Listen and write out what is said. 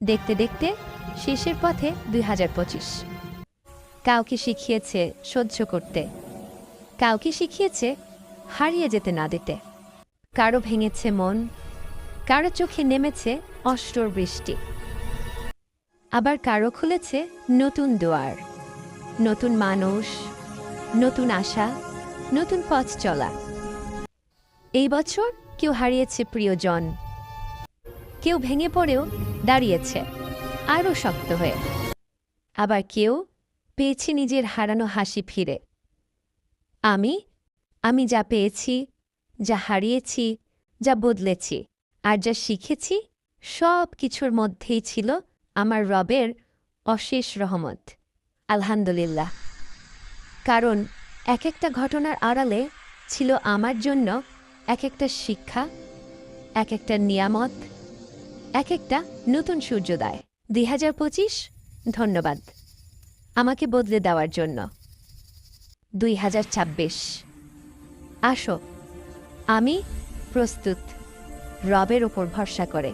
দেখতে দেখতে শেষের পথে দুই হাজার পঁচিশ। কাউকে শিখিয়েছে সহ্য করতে, কাউকে শিখিয়েছে হারিয়ে যেতে না দিতে। কারও ভেঙেছে মন, কারও চোখে নেমেছে অষ্টর বৃষ্টি। আবার কারও খুলেছে নতুন দুয়ার, নতুন মানুষ, নতুন আশা, নতুন পথ চলা। এই বছর কেউ হারিয়েছে প্রিয়জন কেউ ভেঙে পড়েও দাঁড়িয়েছে, আরও শক্ত হয়ে। আবার কেউ পেয়েছি নিজের হারানো হাসি ফিরে। আমি আমি যা পেয়েছি, যা হারিয়েছি, যা বদলেছি আর যা শিখেছি, সব কিছুর মধ্যেই ছিল আমার রবের অশেষ রহমত। আলহামদুলিল্লাহ। কারণ এক একটা ঘটনার আড়ালে ছিল আমার জন্য এক একটা শিক্ষা, এক একটা নিয়ামত এক একটা নতুন সূর্যোদয়। দুই হাজার পঁচিশ, ধন্যবাদ। আমাকে বদলে দেওয়ার জন্য। দুই হাজার ছাব্বিশ। আসো। আমি প্রস্তুত। রবের ওপর ভরসা করে।